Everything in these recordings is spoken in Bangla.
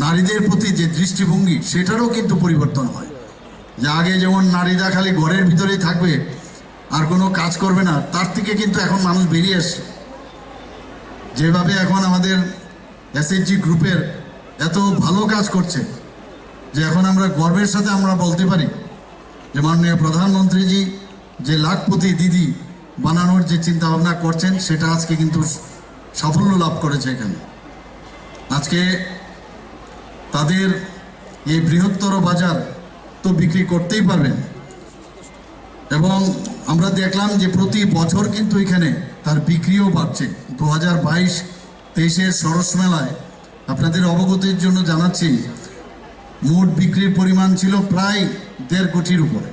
নারীদের প্রতি যে দৃষ্টিভঙ্গি, সেটারও কিন্তু পরিবর্তন হয়। যে আগে যেমন নারীরা খালি ঘরের ভিতরেই থাকবে, আর কোনো কাজ করবে না, তার থেকে কিন্তু এখন মানুষ বেরিয়ে এসছে যেভাবে এখন আমাদের এসএইচজি গ্রুপের এত ভালো কাজ করছে, যে এখন আমরা গর্বের সাথে আমরা বলতে পারি যে মাননীয় প্রধানমন্ত্রীজি যে লাখপতি দিদি বানানোর যে চিন্তা ভাবনা করছেন, সেটা আজকে কিন্তু সাফল্য লাভ করেছে এখানে। আজকে তাদের এই বৃহত্তর বাজার তো বিক্রি করতেই পারবেন। এবং আমরা দেখলাম যে প্রতি বছর কিন্তু এখানে তার বিক্রিও বাড়ছে। দু হাজার বাইশ তেইশের সরস মেলায় আপনাদের অবগতির জন্য জানাচ্ছি, মোট বিক্রির পরিমাণ ছিল প্রায় দেড় কোটির উপরে।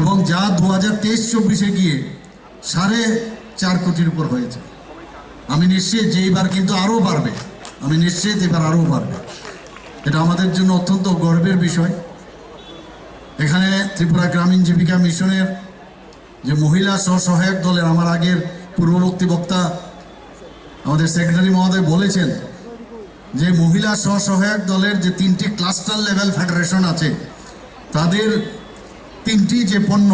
এবং যা দু হাজার তেইশ চব্বিশে গিয়ে সাড়ে চার কোটির উপর হয়েছে। আমি নিশ্চিত যে এইবার কিন্তু আরও বাড়বে। আমি নিশ্চিত এবার আরও বাড়বে। এটা আমাদের জন্য অত্যন্ত গর্বের বিষয়। এখানে ত্রিপুরা গ্রামীণ জীবিকা মিশনের যে মহিলা স্বসহায়ক দলের আমার আগের পূর্ববর্তী বক্তা আমাদের সেক্রেটারি মহোদয় বলেছেন যে মহিলা স্বসহায়ক দলের যে তিনটি ক্লাস্টার লেভেল ফেডারেশন আছে, তাদের তিনটি যে পণ্য,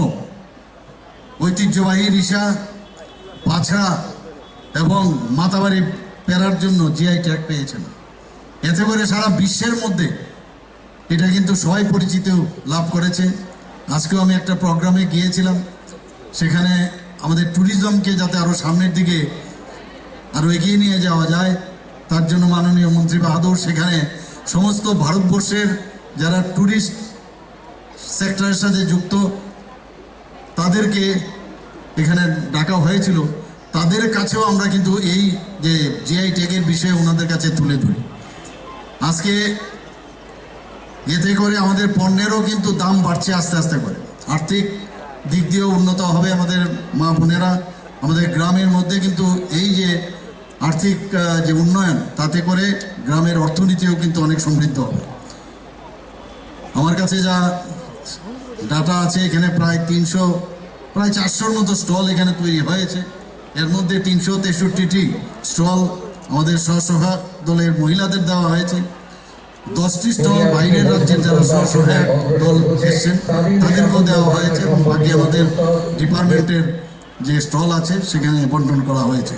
ঐতিহ্যবাহী রিসা পাছড়া এবং মাতাবাড়ি পেরার জন্য জিআই ট্যাগ পেয়েছেন। এতে করে সারা বিশ্বের মধ্যে এটা কিন্তু সবাই পরিচিত লাভ করেছে। আজকেও আমি একটা প্রোগ্রামে গিয়েছিলাম। সেখানে আমাদের ট্যুরিজমকে যাতে আরও সামনের দিকে আরও এগিয়ে নিয়ে যাওয়া যায়, তার জন্য মাননীয় মন্ত্রী বাহাদুর সেখানে সমস্ত ভারতবর্ষের যারা ট্যুরিস্ট সেক্টরের সাথে যুক্ত, তাদেরকে এখানে ডাকা হয়েছিল। তাদের কাছেও আমরা কিন্তু এই যে জিআই ট্যাগের বিষয়ে ওনাদের কাছে তুলে ধরি। আজকে এতে করে আমাদের পণ্যেরও কিন্তু দাম বাড়ছে আস্তে আস্তে করে। আর্থিক দিক দিয়েও উন্নত হবে আমাদের মা বোনেরা। আমাদের গ্রামের মধ্যে কিন্তু এই যে আর্থিক যে উন্নয়ন, তাতে করে গ্রামের অর্থনীতিও কিন্তু অনেক সমৃদ্ধ হবে। আমার কাছে যা ডাটা আছে, এখানে প্রায় তিনশো, প্রায় চারশোর মতো স্টল এখানে তৈরি হয়েছে। এর মধ্যে তিনশো তেষট্টিটি স্টল আমাদের সহসভা দলের মহিলাদের দেওয়া হয়েছে। দশটি স্টল বাইরের রাজ্যের যারা স্বসহায়ক দল এসছেন তাদেরকেও দেওয়া হয়েছে এবং বাকি আমাদের ডিপার্টমেন্টের যে স্টল আছে সেখানে বন্টন করা হয়েছে।